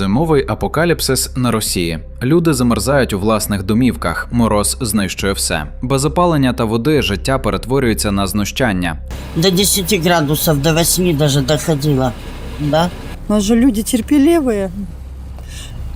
Зимовий апокаліпсис на Росії. Люди замерзають у власних домівках, мороз знищує все. Без опалення та води життя перетворюється на знущання. До 10 градусів, до 8 даже доходило. Да? У нас же люди терпеливые.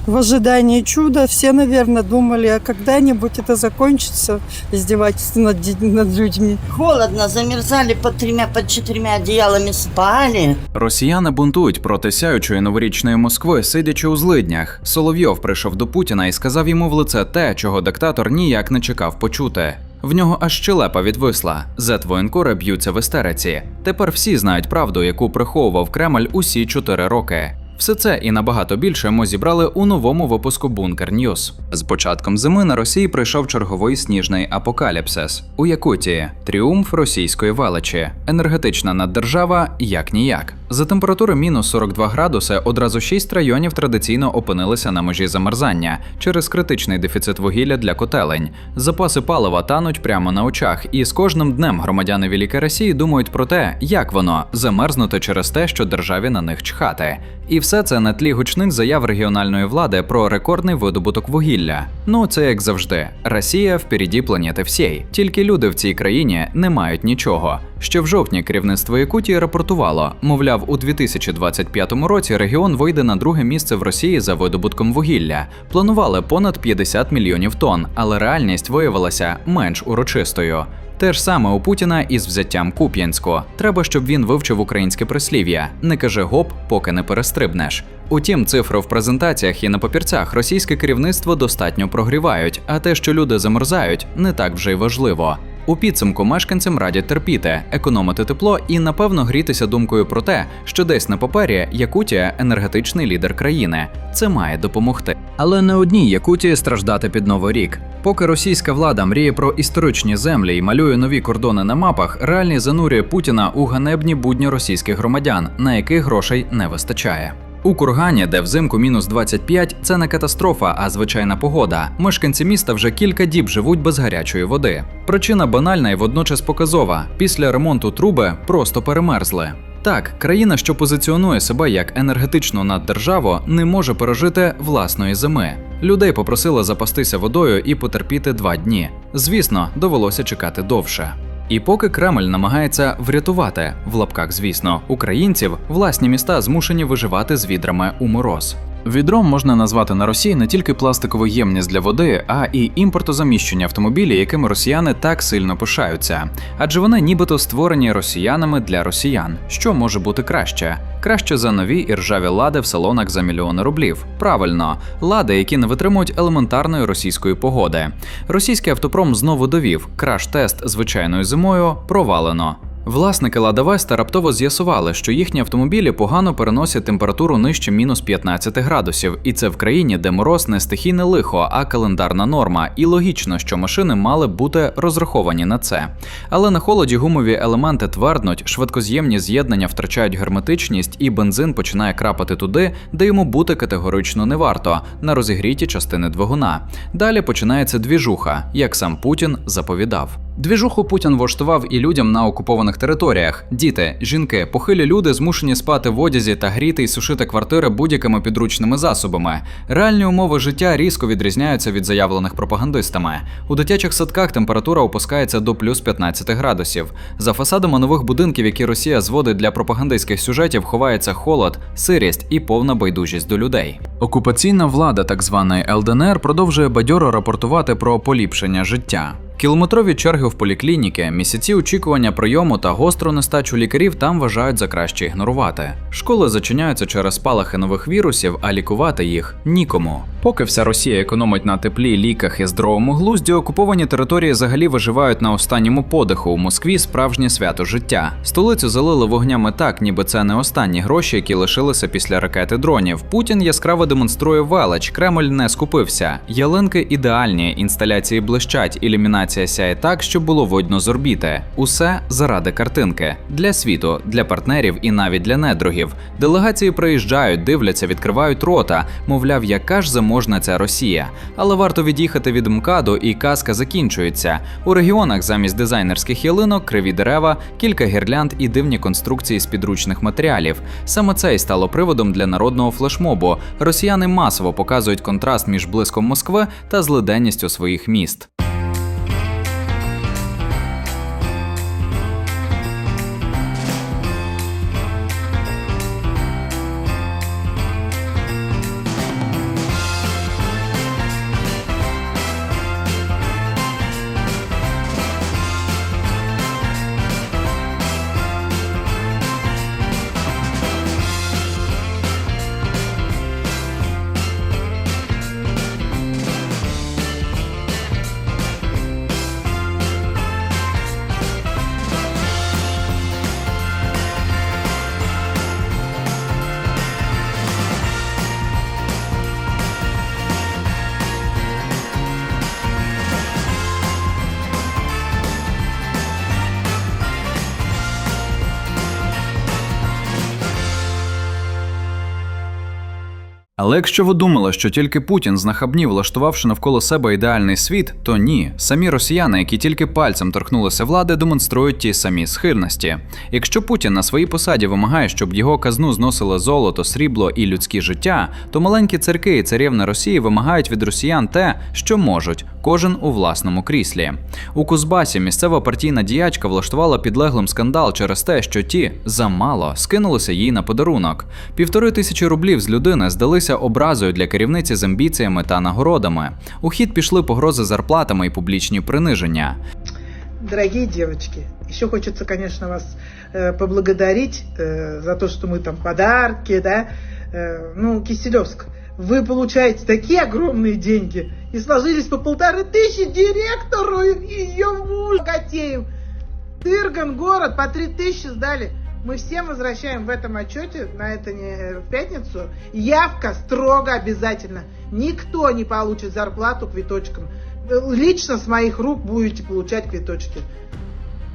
В ожидании чуда все, наверное, думали, а когда-нибудь это закончится, издевательство над, над людьми. Холодно, замерзали под тремя, под четырьмя одеялами спали. Росіяни бунтують проти сяючої новорічної Москви, сидячи у злиднях. Соловйов прийшов до Путіна і сказав йому в лице те, чого диктатор ніяк не чекав почути. В нього аж щелепа відвисла. Зет-воєнкори б'ються в істериці. Тепер всі знають правду, яку приховував Кремль усі чотири роки. Все це і набагато більше ми зібрали у новому випуску Бункер Ньюз. З початком зими на Росії прийшов черговий сніжний апокаліпсис. У Якутії тріумф російської величі, енергетична наддержава як ніяк. За температури мінус 42 градуси одразу шість районів традиційно опинилися на межі замерзання через критичний дефіцит вугілля для котелень. Запаси палива тануть прямо на очах, і з кожним днем громадяни Великої Росії думають про те, як воно замерзнути через те, що державі на них чхати. І все це на тлі гучних заяв регіональної влади про рекордний видобуток вугілля. Ну це як завжди. Росія впереді планети всій. Тільки люди в цій країні не мають нічого. Ще в жовтні керівництво Якутії рапортувало, мовляв, у 2025 році регіон вийде на друге місце в Росії за видобутком вугілля. Планували понад 50 мільйонів тонн, але реальність виявилася менш урочистою. Те ж саме у Путіна із взяттям Куп'янську. Треба, щоб він вивчив українське прислів'я. Не кажи гоп, поки не перестрибнеш. Утім, цифри в презентаціях і на папірцях російське керівництво достатньо прогрівають, а те, що люди замерзають, не так вже й важливо. У підсумку мешканцям радять терпіти, економити тепло і напевно грітися думкою про те, що десь на папері Якутія енергетичний лідер країни. Це має допомогти. Але не одній Якутії страждати під новий рік. Поки російська влада мріє про історичні землі і малює нові кордони на мапах, реальність занурює Путіна у ганебні будні російських громадян, на яких грошей не вистачає. У Кургані, де взимку мінус 25, це не катастрофа, а звичайна погода. Мешканці міста вже кілька діб живуть без гарячої води. Причина банальна і водночас показова: після ремонту труби просто перемерзли. Так, країна, що позиціонує себе як енергетичну наддержаву, не може пережити власної зими. Людей попросили запастися водою і потерпіти два дні. Звісно, довелося чекати довше. І поки Кремль намагається врятувати в лапках, звісно, українців, власні міста змушені виживати з відрами у мороз. Відром можна назвати на Росії не тільки пластикову ємність для води, а і імпортозаміщені автомобілі, якими росіяни так сильно пишаються. Адже вони нібито створені росіянами для росіян. Що може бути краще? Краще за нові і ржаві лади в салонах за мільйони рублів. Правильно, лади, які не витримують елементарної російської погоди. Російський автопром знову довів краш-тест звичайною зимою провалено. Власники Лада Веста раптово з'ясували, що їхні автомобілі погано переносять температуру нижче мінус 15 градусів, і це в країні, де мороз не стихійне лихо, а календарна норма. І логічно, що машини мали бути розраховані на це. Але на холоді гумові елементи тверднуть, швидкоз'ємні з'єднання втрачають герметичність, і бензин починає крапати туди, де йому бути категорично не варто на розігріті частини двигуна. Далі починається двіжуха, як сам Путін заповідав. Двіжуху Путін влаштував і людям на окупованих територіях. Діти, жінки, похилі люди змушені спати в одязі та гріти і сушити квартири будь-якими підручними засобами. Реальні умови життя різко відрізняються від заявлених пропагандистами. У дитячих садках температура опускається до плюс 15 градусів. За фасадами нових будинків, які Росія зводить для пропагандистських сюжетів, ховається холод, сирість і повна байдужість до людей. Окупаційна влада так званої ЛДНР продовжує бадьоро рапортувати про поліпшення життя. Кілометрові черги в поліклініки, місяці очікування прийому та гостру нестачу лікарів там вважають за краще ігнорувати. Школи зачиняються через спалахи нових вірусів, а лікувати їх нікому. Поки вся Росія економить на теплі, ліках і здоровому глузді, окуповані території взагалі виживають на останньому подиху. У Москві справжнє свято життя. Столицю залили вогнями так, ніби це не останні гроші, які лишилися після ракети дронів. Путін яскраво демонструє велич. Кремль не скупився. Ялинки ідеальні, інсталяції блищать, ілюмінація сяє так, щоб було видно з орбіти. Усе заради картинки для світу, для партнерів і навіть для недругів. Делегації приїжджають, дивляться, відкривають рота. Мовляв, яка ж переможна ця Росія. Але варто від'їхати від МКАДу, і казка закінчується. У регіонах замість дизайнерських ялинок криві дерева, кілька гірлянд і дивні конструкції з підручних матеріалів. Саме це й стало приводом для народного флешмобу. Росіяни масово показують контраст між блиском Москви та злиденністю своїх міст. Але якщо ви думали, що тільки Путін знахабнів, влаштувавши навколо себе ідеальний світ, то ні. Самі росіяни, які тільки пальцем торкнулися влади, демонструють ті самі схильності. Якщо Путін на своїй посаді вимагає, щоб його казну зносили золото, срібло і людські життя, то маленькі царки і царівна Росії вимагають від росіян те, що можуть, кожен у власному кріслі. У Кузбасі місцева партійна діячка влаштувала підлеглим скандал через те, що ті замало скинулися їй на подарунок. Півтори тисячі рублів з людини здалися образою для керівниці з амбіціями та нагородами. У хід пішли погрози зарплатами і публічні приниження. Дорогие девочки, еще хочется, конечно, вас э, поблагодарить э, за то, что мы там подарки, да. Э, ну, Киселевск, вы получаете такие огромные деньги и сложились по полторы тысячи директору и ее муж Котеев. Тырган, город, по три тысячи сдали. Мы всем возвращаем в этом отчете, на это не в пятницу, явка строго обязательно. Никто не получит зарплату квиточком. Лично с моих рук будете получать квиточки.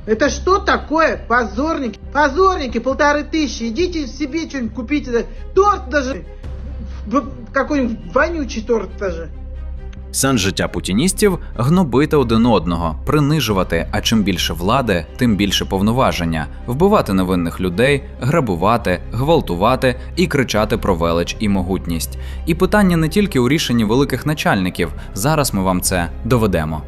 Это что такое? Позорники. Позорники, полторы тысячи. Идите себе что-нибудь купите. Торт даже. Какой-нибудь вонючий торт даже. Сенс життя путіністів гнобити один одного, принижувати, а чим більше влади, тим більше повноваження, вбивати невинних людей, грабувати, гвалтувати і кричати про велич і могутність. І питання не тільки у рішенні великих начальників. Зараз ми вам це доведемо.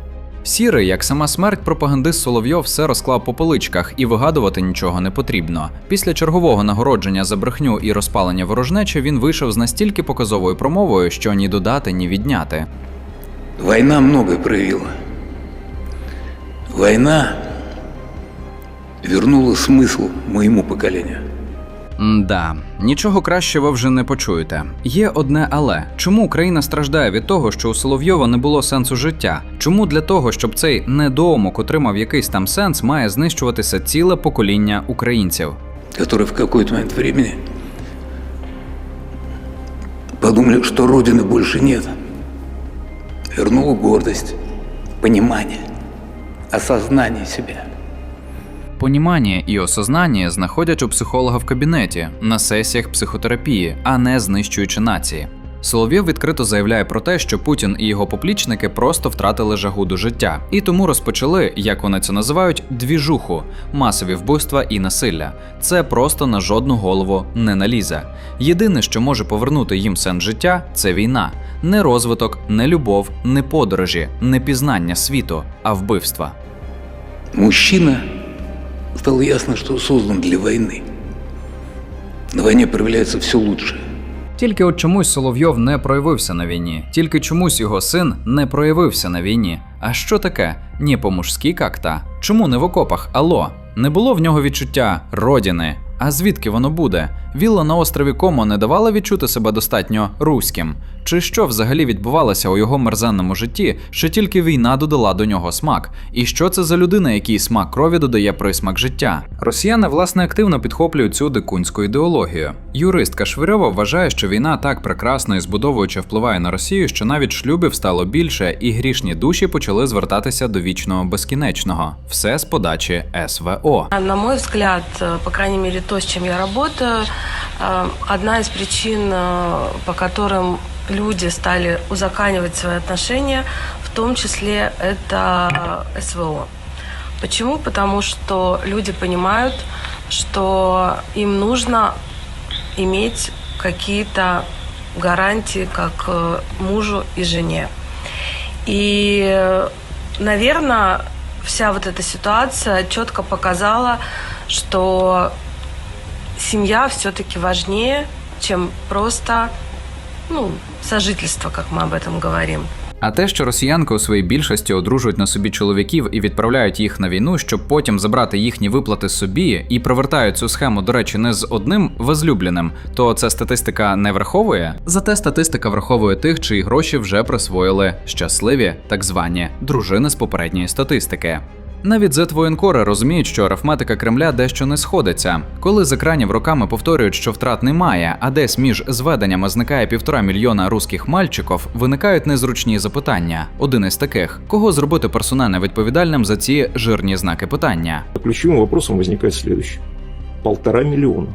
Сірий, як сама смерть, пропагандист Соловйов все розклав по поличках і вигадувати нічого не потрібно. Після чергового нагородження за брехню і розпалення ворожнечі він вийшов з настільки показовою промовою, що ні додати, ні відняти. Война многое проявила. Война вернула смысл моему поколению. Да, нічого краще ви вже не почуєте. Є одне але чому Україна страждає від того, що у Соловйова не було сенсу життя? Чому для того, щоб цей недоумок отримав якийсь там сенс, має знищуватися ціле покоління українців? которые в какой-то момент времени подумали, что Родины больше нет. Вернула гордость, понимание, осознание себя. Понімання і осознання знаходять у психолога в кабінеті на сесіях психотерапії, а не знищуючи нації. Соловйов відкрито заявляє про те, що Путін і його поплічники просто втратили жагу до життя, і тому розпочали, як вони це називають, двіжуху, масові вбивства і насилля. Це просто на жодну голову не налізе. Єдине, що може повернути їм сенс життя, це війна, не розвиток, не любов, не подорожі, не пізнання світу, а вбивства. Мужчина стало ясно, что создан для войны. На войне проявляется все лучшее. Тільки от чомусь Соловйов не проявився на війні, тільки чомусь його син не проявився на війні. А що таке? Ні по-мужськи как-то? Чому не в окопах? Алло? Не було в нього відчуття родини. А звідки воно буде? Вілла на острові Комо не давала відчути себе достатньо руським. Чи що взагалі відбувалося у його мерзенному житті, що тільки війна додала до нього смак? І що це за людина, який смак крові додає присмак життя? Росіяни власне активно підхоплюють цю дикунську ідеологію. Юристка Швирьова вважає, що війна так прекрасно і збудовуюче впливає на Росію, що навіть шлюбів стало більше, і грішні душі почали звертатися до вічного безкінечного. Все з подачі СВО. На мой взгляд, по крайней мере, то, с чем я работаю, э, одна из причин, э, по которым люди стали узаканивать свои отношения, в том числе это СВО. Почему? Потому что люди понимают, что им нужно иметь какие-то гарантии как э, мужу и жене. И, наверное, вся вот эта ситуация четко показала, что семья все-таки важнее, чем просто ну, сожительство, как мы об этом говорим. А те, що росіянки у своїй більшості одружують на собі чоловіків і відправляють їх на війну, щоб потім забрати їхні виплати собі, і провертають цю схему, до речі, не з одним возлюбленим, то це статистика не враховує. Зате статистика враховує тих, чиї гроші вже присвоїли щасливі, так звані дружини з попередньої статистики. Навіть зетвоєнкори розуміють, що арифметика Кремля дещо не сходиться. Коли з екранів роками повторюють, що втрат немає, а десь між зведеннями зникає півтора мільйона русських мальчиків, виникають незручні запитання. Один із таких: кого зробити персонально відповідальним за ці жирні знаки питання? Ключевым вопросом возникает следующее. Полтора миллиона,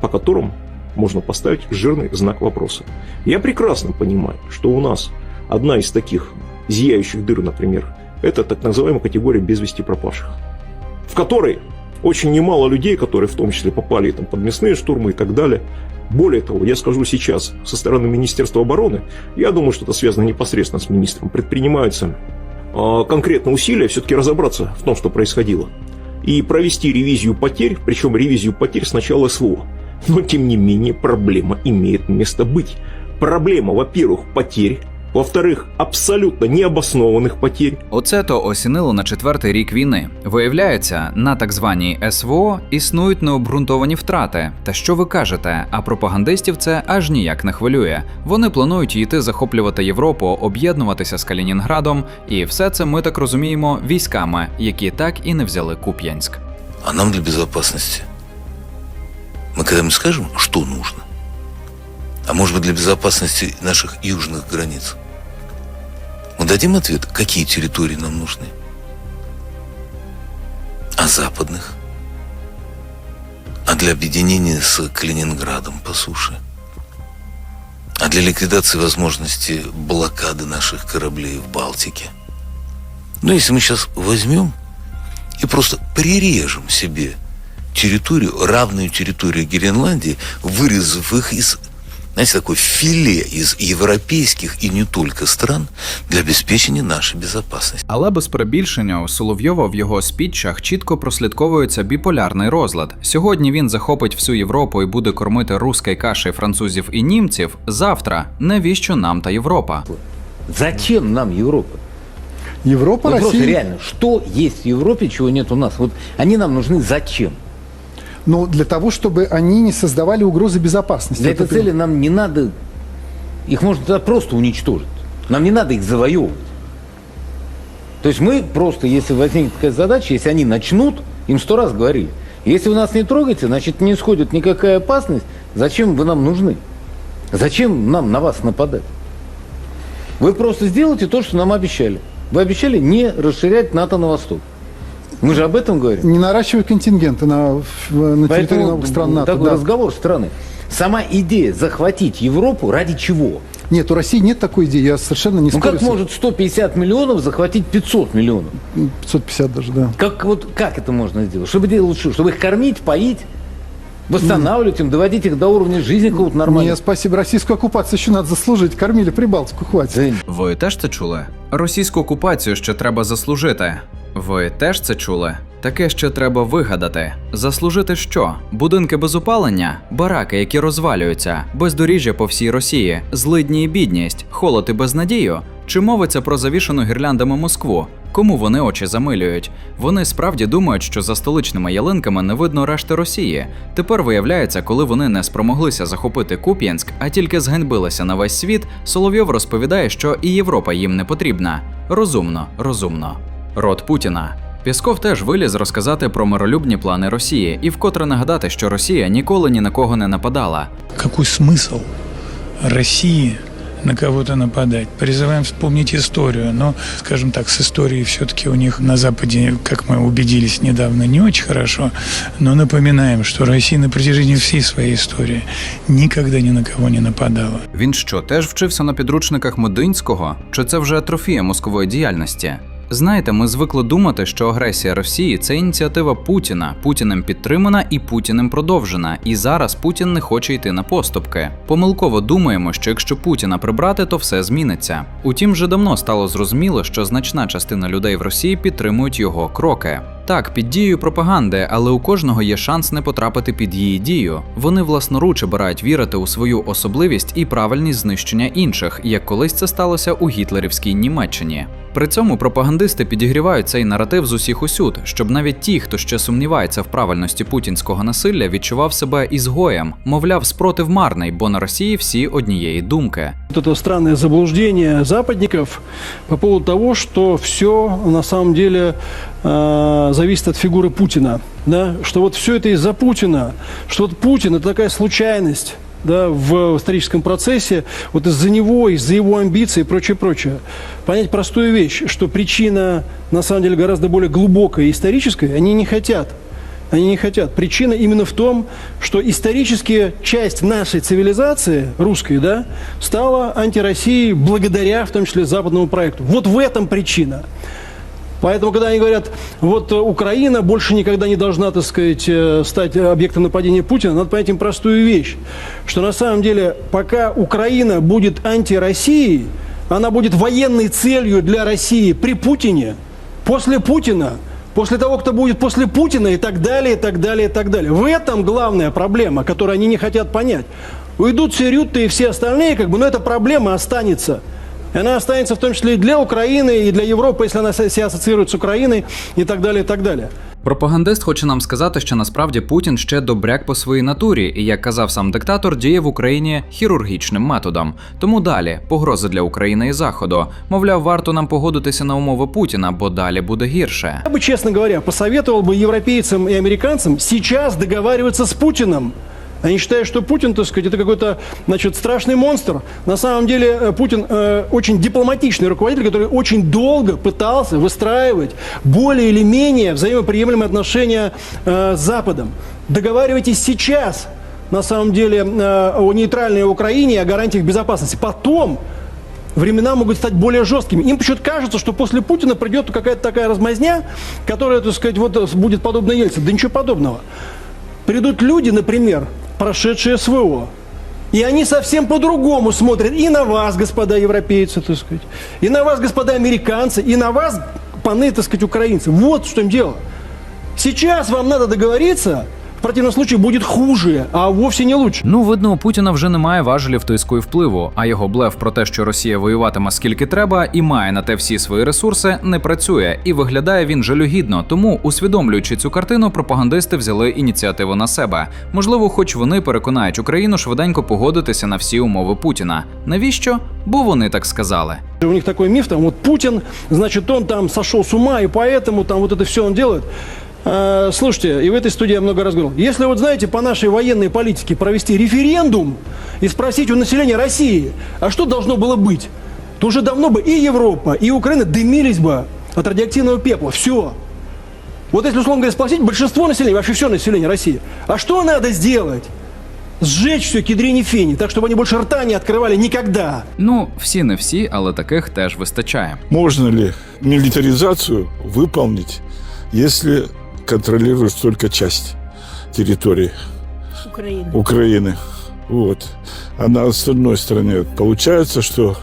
по которым можно поставить жирный знак вопроса. Я прекрасно понимаю, что у нас одна из таких зияющих дыр, например, Это так называемая категория без вести пропавших, в которой очень немало людей, которые в том числе попали там, под мясные штурмы и так далее. Более того, я скажу сейчас, со стороны Министерства обороны, я думаю, что это связано непосредственно с министром, предпринимаются а, конкретно усилия все-таки разобраться в том, что происходило. И провести ревизию потерь, причем ревизию потерь с начала СВО. Но, тем не менее, проблема имеет место быть. Проблема, во-первых, потерь, во-вторых, абсолютно необоснованных потерь, Оце то осінило на четвертий рік війни. Виявляється, на так званій СВО існують необґрунтовані втрати. Та що ви кажете? А пропагандистів це аж ніяк не хвилює. Вони планують йти захоплювати Європу, об'єднуватися з Калінінградом, і все це ми так розуміємо військами, які так і не взяли Куп'янськ. А нам для безопасности мы когда-нибудь скажем, что нужно? А может быть для безопасности наших южных границ? Мы дадим ответ, какие территории нам нужны? А западных? А для объединения с Калининградом по суше? А для ликвидации возможности блокады наших кораблей в Балтике? Ну, если мы сейчас возьмем и просто прирежем себе территорию, равную территории Гренландии, вырезав их из, знаете, такое филе из европейских и не только стран для обеспечения нашей безопасности. Але без перебільшення у Соловйова в його спіччах чітко прослідковується біполярний розлад. Сьогодні він захопить всю Європу і буде кормити руської каші французів і німців. Завтра навіщо нам та Європа? Зачем нам Европа? Европа, Вот просто Россия, реально, что есть в Европе, чего нет у нас? Вот они нам нужны зачем? Но для того, чтобы они не создавали угрозы безопасности. Для Это этой цели нам не надо, их можно тогда просто уничтожить. Нам не надо их завоевывать. То есть мы просто, если возникнет такая задача, если они начнут, им сто раз говорили, если вы нас не трогаете, значит не исходит никакая опасность, зачем вы нам нужны? Зачем нам на вас нападать? Вы просто сделайте то, что нам обещали. Вы обещали не расширять НАТО на восток. Мы же об этом говорим. Не наращивать контингенты на, на территории новых стран НАТО. такой да. разговор страны. Сама идея захватить Европу ради чего? Нет, у России нет такой идеи, я совершенно не Ну спорю. как с- может 150 миллионов захватить 500 миллионов? 550 даже, да. Как, вот, как это можно сделать? Чтобы делать что? Чтобы их кормить, поить, восстанавливать им, доводить их до уровня жизни какого-то нормального? спасибо, российскую оккупацию еще надо заслужить. Кормили Прибалтику, хватит. Ви теж це чули? Російську окупацію ще треба заслужити. Ви теж це чули? Таке ще треба вигадати. Заслужити що? Будинки без опалення, бараки, які розвалюються, бездоріжжя по всій Росії, злидні і бідність, холод і безнадію. Чи мовиться про завішану гірляндами Москву? Кому вони очі замилюють? Вони справді думають, що за столичними ялинками не видно решти Росії. Тепер виявляється, коли вони не спромоглися захопити Куп'янськ, а тільки зганьбилися на весь світ, Соловйов розповідає, що і Європа їм не потрібна. Розумно, розумно Рот Путіна. Пісков теж виліз розказати про миролюбні плани Росії і вкотре нагадати, що Росія ніколи ні на кого не нападала. Какой смысл России на кого-то нападать. Призываем вспомнить историю. Но, скажем так, с историей все-таки у них на Западе, как мы убедились недавно, не очень хорошо. Но напоминаем, что Россия на протяжении всей своей истории никогда ни на кого не нападала. Він що, теж вчився на підручниках Мединського? Чи це вже атрофія мозкової діяльності? Знаєте, ми звикли думати, що агресія Росії це ініціатива Путіна, Путіним підтримана і Путіним продовжена. І зараз Путін не хоче йти на поступки. Помилково думаємо, що якщо Путіна прибрати, то все зміниться. Утім, вже давно стало зрозуміло, що значна частина людей в Росії підтримують його кроки. Так, під дією пропаганди, але у кожного є шанс не потрапити під її дію. Вони власноруч обирають вірити у свою особливість і правильність знищення інших, як колись це сталося у гітлерівській Німеччині. При цьому пропагандисти підігрівають цей наратив з усіх усюд, щоб навіть ті, хто ще сумнівається в правильності путінського насилля, відчував себе ізгоєм, мовляв, спротив марний, бо на Росії всі однієї думки. Это странное заблуждение западников по поводу того, что все на самом деле э, зависит от фигуры Путина. Да? Что вот все это из-за Путина, что вот Путин это такая случайность да, в историческом процессе, вот из-за него, из-за его амбиций и прочее, прочее. Понять простую вещь, что причина на самом деле гораздо более глубокая и историческая, они не хотят. Они не хотят. Причина именно в том, что исторически часть нашей цивилизации, русской, да, стала антироссией благодаря, в том числе, западному проекту. Вот в этом причина. Поэтому, когда они говорят, вот э, Украина больше никогда не должна, так сказать, э, стать объектом нападения Путина, надо понять им простую вещь, что на самом деле, пока Украина будет антироссией, она будет военной целью для России при Путине, после Путина, после того, кто будет после Путина и так далее, и так далее, и так далее. В этом главная проблема, которую они не хотят понять. Уйдут все Рютты и все остальные, как бы, но эта проблема останется. И она останется в том числе и для Украины, и для Европы, если она себя ассоциирует с Украиной, и так далее, и так далее. Пропагандист хоче нам сказати, що насправді Путін ще добряк по своїй натурі, і як казав сам диктатор, діє в Україні хірургічним методом. Тому далі погрози для України і Заходу. Мовляв, варто нам погодитися на умови Путіна, бо далі буде гірше. Я бы, честно говоря, посоветовал бы европейцам и американцам сейчас договариваться с Путиным. Они считают, что Путин, так сказать, это какой-то, значит, страшный монстр. На самом деле э, Путин э, очень дипломатичный руководитель, который очень долго пытался выстраивать более или менее взаимоприемлемые отношения э, с Западом. Договаривайтесь сейчас, на самом деле, э, о нейтральной Украине о гарантиях безопасности. Потом времена могут стать более жесткими. Им почему-то кажется, что после Путина придет какая-то такая размазня, которая, так сказать, вот будет подобна Ельцину. Да ничего подобного. Придут люди, например, прошедшие СВО, и они совсем по-другому смотрят и на вас, господа европейцы, так сказать, и на вас, господа американцы, и на вас, паны, так сказать, украинцы. Вот в чем дело. Сейчас вам надо договориться, в противном случае будет хуже, а вовсе не лучше. Ну, видно, у Путіна вже немає важелів тиску і впливу, а його блеф про те, що Росія воюватиме скільки треба і має на те всі свої ресурси, не працює і виглядає він жалюгідно. Тому, усвідомлюючи цю картину, пропагандисти взяли ініціативу на себе. Можливо, хоч вони переконають Україну швиденько погодитися на всі умови Путіна. Навіщо? Бо вони так сказали. У них такой миф, там вот Путин, значит, он там сошел с ума, и поэтому там вот это все он делает. Э, Слушайте, и в этой студии я много раз говорил, если вот знаете, по нашей военной политике провести референдум и спросить у населения России, а что должно было быть, то уже давно бы и Европа, и Украина дымились бы от радиоактивного пепла. Все. Вот если, условно говоря, спросить большинство населения, вообще все население России, а что надо сделать? Сжечь все кедрени фени, так чтобы они больше рта не открывали никогда. Ну, всі не всі, але таких теж вистачає. Можно ли милитаризацию выполнить, если контролируешь только часть территории Украина. Украины? Вот. А на остальной стороне получается, что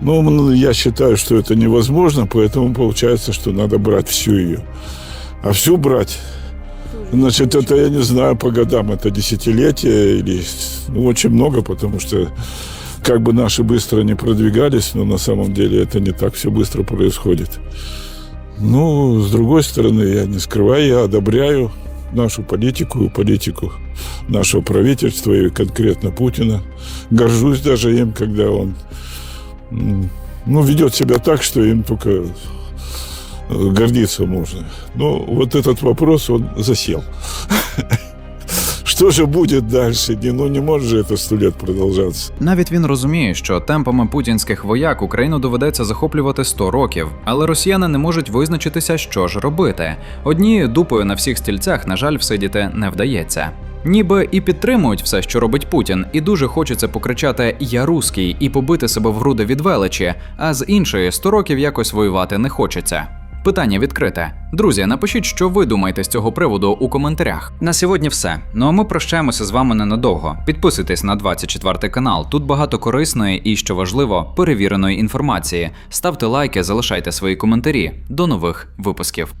ну, я считаю, что это невозможно, поэтому получается, что надо брать всю ее. А всю брать, значит, это, я не знаю, по годам, это десятилетия или ну, очень много, потому что как бы наши быстро не продвигались, но на самом деле это не так все быстро происходит. Ну, с другой стороны, я не скрываю, я одобряю нашу политику, политику нашего правительства и конкретно Путина. Горжусь даже им, когда он м, ну, ведет себя так, что им только э, гордиться можно. Но вот этот вопрос, он засел. что же будет дальше? Не, ну не может же сто лет продолжаться. Навіть він розуміє, що темпами путінських вояк Україну доведеться захоплювати 100 років, але росіяни не можуть визначитися, що ж робити. Однією дупою на всіх стільцях, на жаль, всидіти не вдається. Ніби і підтримують все, що робить Путін, і дуже хочеться покричати Я руський і побити себе в груди від величі, а з іншої 100 років якось воювати не хочеться. Питання відкрите. Друзі, напишіть, що ви думаєте з цього приводу у коментарях. На сьогодні все. Ну а ми прощаємося з вами ненадовго. Підписуйтесь на 24 канал. Тут багато корисної і, що важливо, перевіреної інформації. Ставте лайки, залишайте свої коментарі. До нових випусків.